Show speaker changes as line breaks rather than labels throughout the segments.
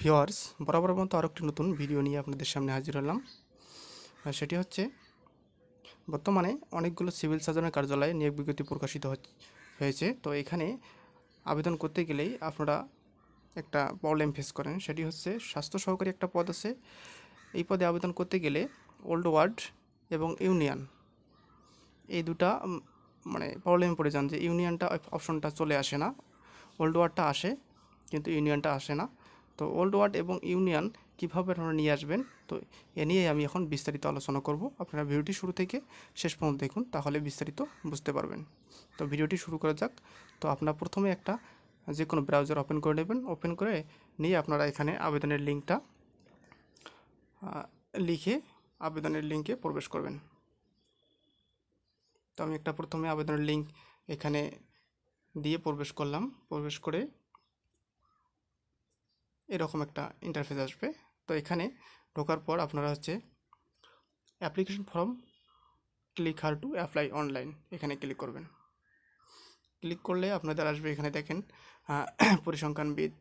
viewers বরাবর মতো আরও একটি নতুন ভিডিও নিয়ে আপনাদের সামনে হাজির হলাম সেটি হচ্ছে বর্তমানে অনেকগুলো সিভিল সার্জনের কার্যালয়ে নিয়োগ বিজ্ঞপ্তি প্রকাশিত হয়েছে তো এখানে আবেদন করতে গেলেই আপনারা একটা প্রবলেম ফেস করেন সেটি হচ্ছে স্বাস্থ্য সহকারী একটা পদ আছে এই পদে আবেদন করতে গেলে ওল্ড ওয়ার্ড এবং ইউনিয়ন এই দুটা মানে প্রবলেমে পড়ে যান যে ইউনিয়নটা অপশনটা চলে আসে না ওল্ড ওয়ার্ডটা আসে কিন্তু ইউনিয়নটা আসে না তো ওল্ড ওয়ার্ড এবং ইউনিয়ন কীভাবে আপনারা নিয়ে আসবেন তো এ নিয়েই আমি এখন বিস্তারিত আলোচনা করব আপনারা ভিডিওটি শুরু থেকে শেষ পর্যন্ত দেখুন তাহলে বিস্তারিত বুঝতে পারবেন তো ভিডিওটি শুরু করা যাক তো আপনারা প্রথমে একটা যে কোনো ব্রাউজার ওপেন করে নেবেন ওপেন করে নিয়ে আপনারা এখানে আবেদনের লিঙ্কটা লিখে আবেদনের লিঙ্কে প্রবেশ করবেন তো আমি একটা প্রথমে আবেদনের লিঙ্ক এখানে দিয়ে প্রবেশ করলাম প্রবেশ করে এরকম একটা ইন্টারফেস আসবে তো এখানে ঢোকার পর আপনারা হচ্ছে application form click here to apply online এখানে ক্লিক করবেন ক্লিক করলে আপনাদের আসবে এখানে দেখেন পরিসংখ্যানবিদ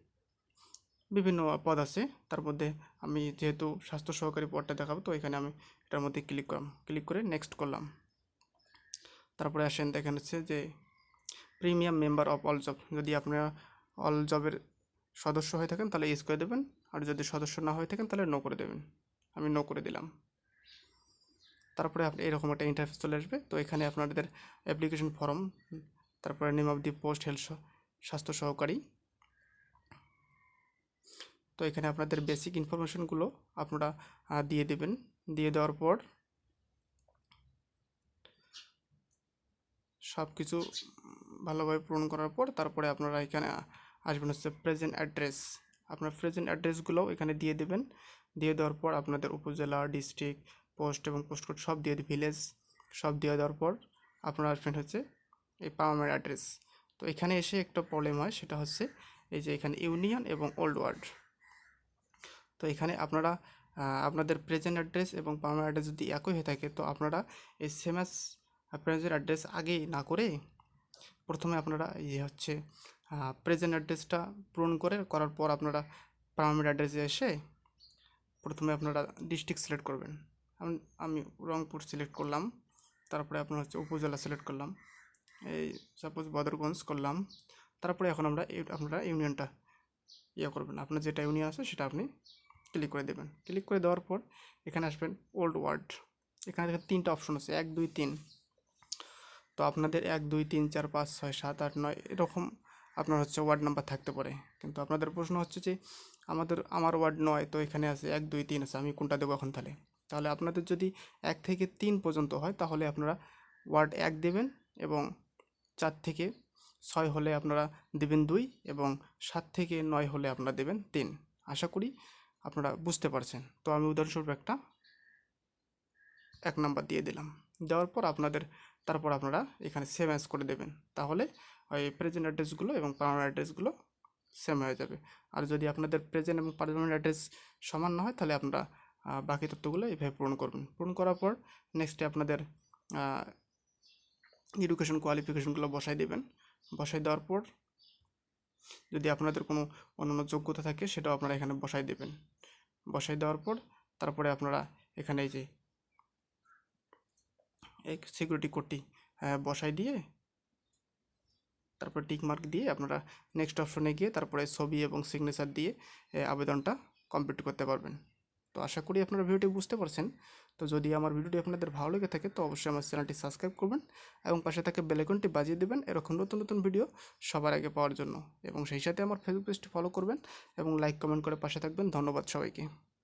বিভিন্ন পদ আছে তার মধ্যে আমি যেহেতু স্বাস্থ্য সহকারী পদটা দেখাবো তো এখানে আমি এটার মধ্যে ক্লিক করলাম ক্লিক করে নেক্সট করলাম তারপরে আসেন দেখেন হচ্ছে যে premium member of all job যদি আপনারা অল জবের সদস্য হয়ে থাকেন তাহলে ইস করে দেবেন আর যদি সদস্য না হয়ে থাকেন তাহলে নো করে দেবেন আমি নো করে দিলাম তারপরে আপনি এরকম একটা ইন্টারফেস চলে আসবে তো এখানে আপনাদের অ্যাপ্লিকেশন ফর্ম তারপরে name of the post health স্বাস্থ্য সহকারী তো এখানে আপনাদের বেসিক ইনফরমেশানগুলো আপনারা দিয়ে দেবেন দিয়ে দেওয়ার পর সব কিছু ভালোভাবে পূরণ করার পর তারপরে আপনারা এখানে আসবেন হচ্ছে প্রেজেন্ট অ্যাড্রেস আপনার প্রেজেন্ট অ্যাড্রেসগুলোও এখানে দিয়ে দেবেন দিয়ে দেওয়ার পর আপনাদের উপজেলা ডিস্ট্রিক্ট পোস্ট এবং পোস্টকোড সব দিয়ে ভিলেজ সব দিয়ে দেওয়ার পর আপনার আসবেন হচ্ছে এই পাওয়ামের অ্যাড্রেস তো এখানে এসে একটা প্রবলেম হয় সেটা হচ্ছে এই যে এখানে ইউনিয়ন এবং ওল্ড ওয়ার্ড তো এখানে আপনারা আপনাদের প্রেজেন্ট অ্যাড্রেস এবং পাওয়ার অ্যাড্রেস যদি একই হয়ে থাকে তো আপনারা এই সেমাস এস প্রেজেন্ট অ্যাড্রেস আগেই না করে প্রথমে আপনারা ইয়ে হচ্ছে প্রেজেন্ট অ্যাড্রেসটা পূরণ করে করার পর আপনারা পারমানেন্ট অ্যাড্রেসে এসে প্রথমে আপনারা ডিস্ট্রিক্ট সিলেক্ট করবেন আমি রংপুর সিলেক্ট করলাম তারপরে আপনার হচ্ছে উপজেলা সিলেক্ট করলাম এই সাপোজ বদরগঞ্জ করলাম তারপরে এখন আমরা আপনারা ইউনিয়নটা ইয়ে করবেন আপনার যেটা ইউনিয়ন আছে সেটা আপনি ক্লিক করে দেবেন ক্লিক করে দেওয়ার পর এখানে আসবেন ওল্ড ওয়ার্ড এখানে দেখেন তিনটা অপশন আছে এক দুই তিন তো আপনাদের এক দুই তিন চার পাঁচ ছয় সাত আট নয় এরকম আপনার হচ্ছে ওয়ার্ড নাম্বার থাকতে পারে কিন্তু আপনাদের প্রশ্ন হচ্ছে যে আমাদের আমার ওয়ার্ড নয় তো এখানে আছে এক দুই তিন আছে আমি কোনটা দেবো এখন তাহলে তাহলে আপনাদের যদি এক থেকে তিন পর্যন্ত হয় তাহলে আপনারা ওয়ার্ড এক দেবেন এবং চার থেকে ছয় হলে আপনারা দেবেন দুই এবং সাত থেকে নয় হলে আপনারা দেবেন তিন আশা করি আপনারা বুঝতে পারছেন তো আমি উদাহরণস্বরূপ একটা এক নাম্বার দিয়ে দিলাম দেওয়ার পর আপনাদের তারপর আপনারা এখানে সেম অ্যাজ করে দেবেন তাহলে ওই প্রেজেন্ট অ্যাড্রেসগুলো এবং পারমানেন্ট অ্যাড্রেসগুলো সেম হয়ে যাবে আর যদি আপনাদের প্রেজেন্ট এবং পার্মানেন্ট অ্যাড্রেস সমান না হয় তাহলে আপনারা বাকি তথ্যগুলো এইভাবে পূরণ করবেন পূরণ করার পর নেক্সটে আপনাদের এডুকেশন কোয়ালিফিকেশনগুলো বসাই দেবেন বসাই দেওয়ার পর যদি আপনাদের কোনো অন্য যোগ্যতা থাকে সেটাও আপনারা এখানে বসাই দেবেন বসাই দেওয়ার পর তারপরে আপনারা এখানে এই যে এক সিকিউরিটি কোডটি বসাই দিয়ে তারপর টিক মার্ক দিয়ে আপনারা নেক্সট অপশনে গিয়ে তারপরে ছবি এবং সিগনেচার দিয়ে আবেদনটা কমপ্লিট করতে পারবেন তো আশা করি আপনারা ভিডিওটি বুঝতে পারছেন তো যদি আমার ভিডিওটি আপনাদের ভালো লেগে থাকে তো অবশ্যই আমার চ্যানেলটি সাবস্ক্রাইব করবেন এবং পাশে থাকে বেলেকনটি বাজিয়ে দেবেন এরকম নতুন নতুন ভিডিও সবার আগে পাওয়ার জন্য এবং সেই সাথে আমার ফেসবুক পেজটি ফলো করবেন এবং লাইক কমেন্ট করে পাশে থাকবেন ধন্যবাদ সবাইকে